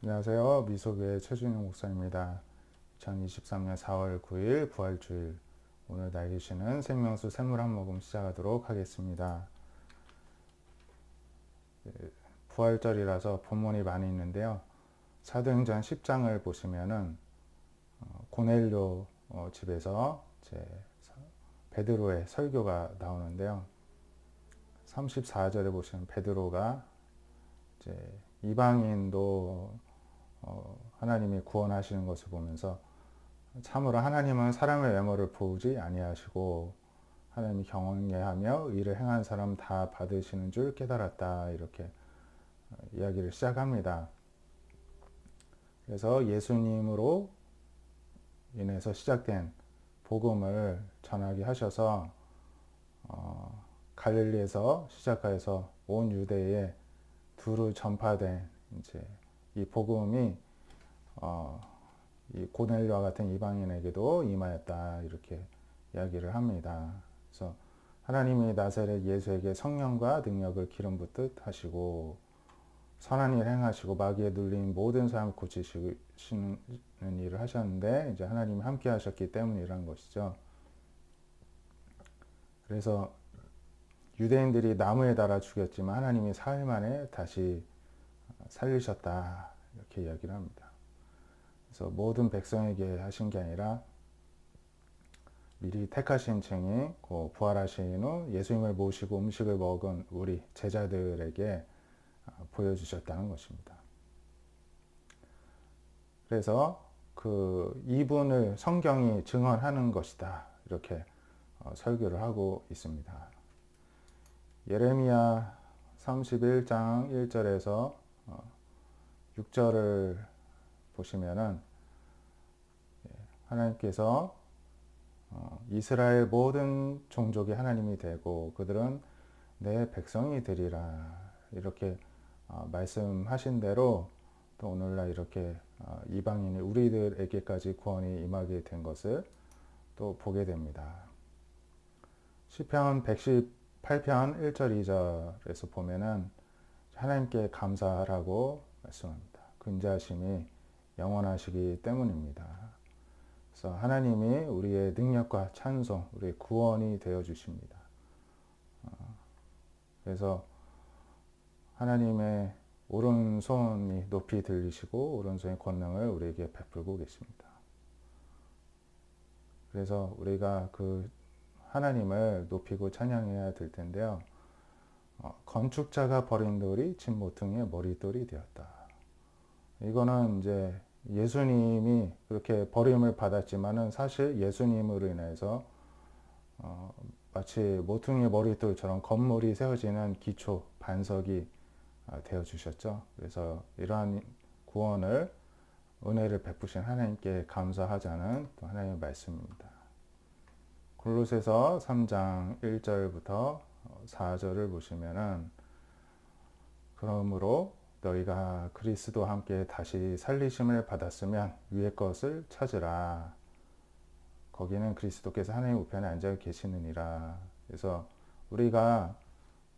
안녕하세요. 미소교회 최준영 목사입니다. 2023년 4월 9일 부활주일 오늘 날계시는 생명수 샘물 한 모금 시작하도록 하겠습니다. 예, 부활절이라서 본문이 많이 있는데요. 사도행전 10장을 보시면은 어, 고넬료 어, 집에서 제 베드로의 설교가 나오는데요. 34절에 보시면 베드로가 이제 이방인도 어, 하나님이 구원하시는 것을 보면서 참으로 하나님은 사람의 외모를 보지 아니하시고 하나님이 경외하며 의를 행한 사람 다 받으시는 줄 깨달았다 이렇게 어, 이야기를 시작합니다. 그래서 예수님으로 인해서 시작된 복음을 전하게 하셔서 어, 갈릴리에서 시작하여서 온 유대에 두루 전파된 이제 이 복음이 어, 이 고넬료와 같은 이방인에게도 임하였다 이렇게 이야기를 합니다. 그래서 하나님이 나사렛 예수에게 성령과 능력을 기름 붓듯 하시고 선한 일 행하시고 마귀에 눌린 모든 사람 고치시는 일을 하셨는데 이제 하나님이 함께 하셨기 때문이라는 것이죠. 그래서 유대인들이 나무에 달아 죽였지만 하나님이 사흘 만에 다시 살리셨다. 이렇게 이야기를 합니다. 그래서 모든 백성에게 하신 게 아니라 미리 택하신 층이 부활하신 후 예수님을 모시고 음식을 먹은 우리 제자들에게 아, 보여주셨다는 것입니다. 그래서 그 이분을 성경이 증언하는 것이다. 이렇게 어, 설교를 하고 있습니다. 예레미야 31장 1절에서 6절을 어, 보시면은 예, 하나님께서 어, 이스라엘 모든 종족이 하나님이 되고 그들은 내 백성이 되리라 이렇게 어, 말씀하신 대로 또 오늘날 이렇게 이방인이 우리들에게까지 구원이 임하게 된 것을 또 보게 됩니다. 시편 118편 1절 2절에서 보면은 하나님께 감사하라고 말씀합니다. 근자심이 영원하시기 때문입니다. 그래서 하나님이 우리의 능력과 찬송, 우리의 구원이 되어 주십니다. 어, 그래서 하나님의 오른손이 높이 들리시고 오른손의 권능을 우리에게 베풀고 계십니다. 그래서 우리가 그 하나님을 높이고 찬양해야 될 텐데요. 어, 건축자가 버린 돌이 집 모퉁이의 머리돌이 되었다. 이거는 이제 예수님이 그렇게 버림을 받았지만은 사실 예수님으로 인해서 어, 마치 모퉁이 머리돌처럼 건물이 세워지는 기초 반석이 어, 되어 주셨죠. 그래서 이러한 구원을 은혜를 베푸신 하나님께 감사하자는 또 하나님의 말씀입니다. 골로새서 3장 1절부터 4절을 보시면은 그러므로 너희가 그리스도와 함께 다시 살리심을 받았으면 위의 것을 찾으라. 거기는 그리스도께서 하나님 우편에 앉아 계시느니라. 그래서 우리가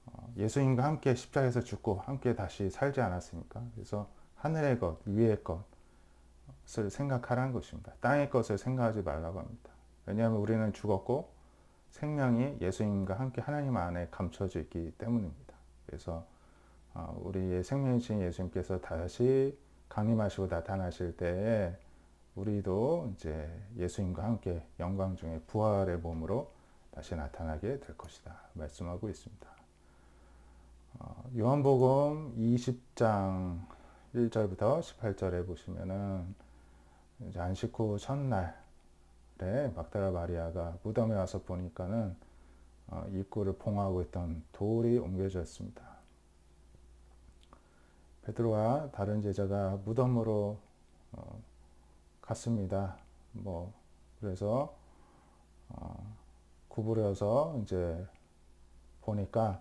어, 예수님과 함께 십자가에서 죽고 함께 다시 살지 않았습니까? 그래서 하늘의 것, 위의 것을 생각하라는 것입니다. 땅의 것을 생각하지 말라고 합니다. 왜냐하면 우리는 죽었고 생명이 예수님과 함께 하나님 안에 감춰져 있기 때문입니다. 그래서 어, 우리의 생명이신 예수님께서 다시 강림하시고 나타나실 때에 우리도 이제 예수님과 함께 영광 중에 부활의 몸으로 다시 나타나게 될 것이다. 말씀하고 있습니다. 어, 요한복음 20장 1절부터 18절에 보시면은 안식 후 첫날 에 막다라 마리아가 무덤에 와서 보니까는 어, 입구를 봉하고 있던 돌이 옮겨졌습니다. 베드로와 다른 제자가 무덤으로 어, 갔습니다. 뭐 그래서 어, 구부려서 이제 보니까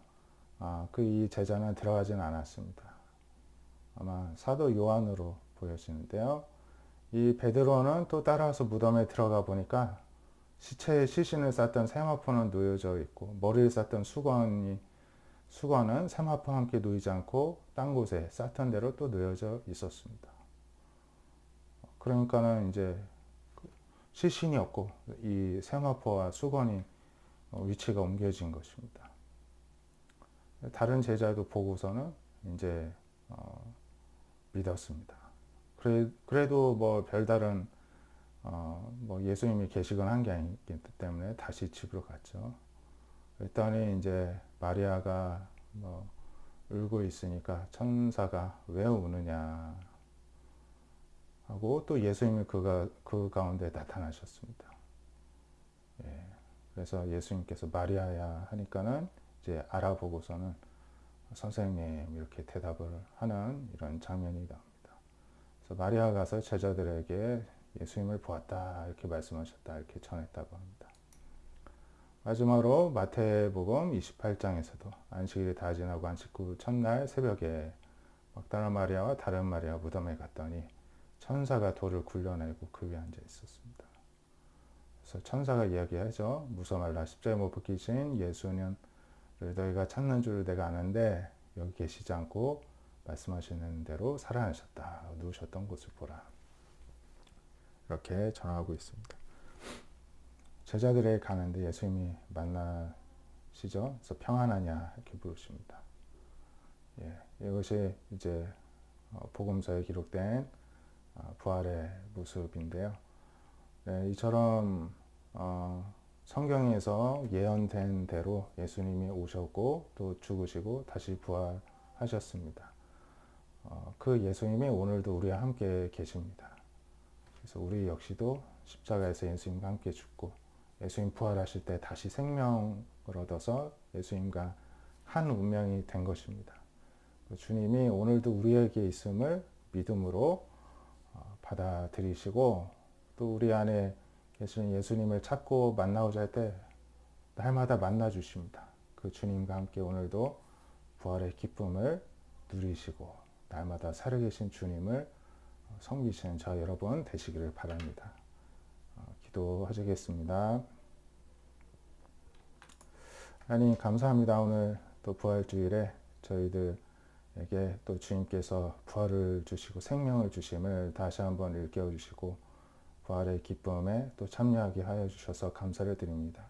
아, 그이 제자는 들어가지는 않았습니다. 아마 사도 요한으로 보여지는데요. 이 베드로는 또 따라서 무덤에 들어가 보니까 시체에 시신을 쌌던 세마포는 놓여져 있고 머리를 쌌던 수건이 수건은 세마포와 함께 놓이지 않고 딴 곳에 쌌던 대로 또 놓여져 있었습니다. 그러니까는 이제 그 시신이 없고 이 세마포와 수건이 어, 위치가 옮겨진 것입니다. 다른 제자도 보고서는 이제 어, 믿었습니다. 그래, 그래도 뭐 별다른 어, 뭐 예수님이 계시건 한 게 아니기 때문에 다시 집으로 갔죠. 그랬더니 이제 마리아가 뭐 울고 있으니까 천사가 왜 우느냐 하고 또 예수님이 그가 그 가운데 나타나셨습니다. 예, 그래서 예수님께서 마리아야 하니까는 이제 알아보고서는 선생님 이렇게 대답을 하는 이런 장면이 나옵니다. 그래서 마리아가 가서 제자들에게 예수님을 보았다 이렇게 말씀하셨다 이렇게 전했다고 합니다. 마지막으로 마태복음 28장에서도 안식일이 다 지나고 안식 후 첫날 새벽에 막다라 마리아와 다른 마리아 무덤에 갔더니 천사가 돌을 굴려내고 그 위에 앉아 있었습니다. 그래서 천사가 이야기하죠. 무서 말라 십자에 못 박히신 예수는 너희가 찾는 줄 내가 아는데 여기 계시지 않고 말씀하시는 대로 살아나셨다. 누우셨던 곳을 보라. 이렇게 전하고 있습니다. 제자들에 가는데 예수님이 만나시죠. 그래서 평안하냐 이렇게 물으십니다. 예, 이것이 이제 어, 복음서에 기록된 어, 부활의 모습인데요. 네, 이처럼 어, 성경에서 예언된 대로 예수님이 오셨고 또 죽으시고 다시 부활하셨습니다. 어, 그 예수님이 오늘도 우리와 함께 계십니다. 그래서 우리 역시도 십자가에서 예수님과 함께 죽고 예수님 부활하실 때 다시 생명을 얻어서 예수님과 한 운명이 된 것입니다. 그 주님이 오늘도 우리에게 있음을 믿음으로 어, 받아들이시고 또 우리 안에 계신 예수님을 찾고 만나고자 할 때 날마다 만나 주십니다. 그 주님과 함께 오늘도 부활의 기쁨을 누리시고 날마다 살아계신 주님을 섬기시는 저 여러분 되시기를 바랍니다. 어, 기도하시겠습니다. 하나님 감사합니다. 오늘 또 부활주일에 저희들에게 또 주님께서 부활을 주시고 생명을 주심을 다시 한번 일깨워 주시고 부활의 기쁨에 또 참여하게 하여 주셔서 감사를 드립니다.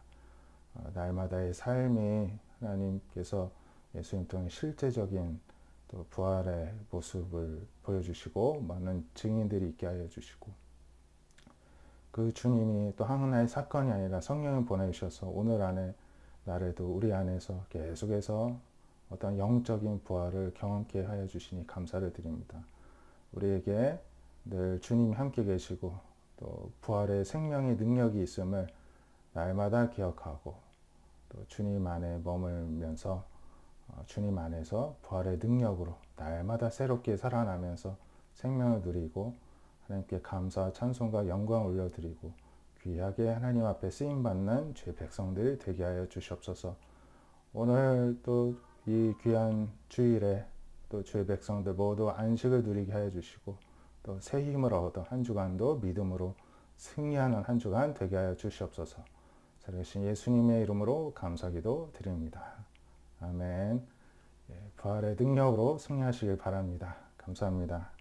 어, 날마다의 삶이 하나님께서 예수님 통해 실제적인 또 부활의 모습을 보여주시고 많은 증인들이 있게 하여 주시고 그 주님이 또 하나의 사건이 아니라 성령을 보내주셔서 오늘 안에 나를도 우리 안에서 계속해서 어떤 영적인 부활을 경험케 하여 주시니 감사를 드립니다. 우리에게 늘 주님이 함께 계시고 또 부활의 생명의 능력이 있음을 날마다 기억하고 또 주님 안에 머물면서 어, 주님 안에서 부활의 능력으로 날마다 새롭게 살아나면서 생명을 누리고 하나님께 감사, 찬송과 영광 올려드리고 귀하게 하나님 앞에 쓰임 받는 죄 백성들 되게 하여 주시옵소서. 오늘 또 이 귀한 주일에 또죄 백성들 모두 안식을 누리게 하여 주시고 또 새 힘을 얻어 한 주간도 믿음으로 승리하는 한 주간 되게 하여 주시옵소서. 살아계신 예수님의 이름으로 감사기도 드립니다. 아멘. 예, 부활의 능력으로 승리하시길 바랍니다. 감사합니다.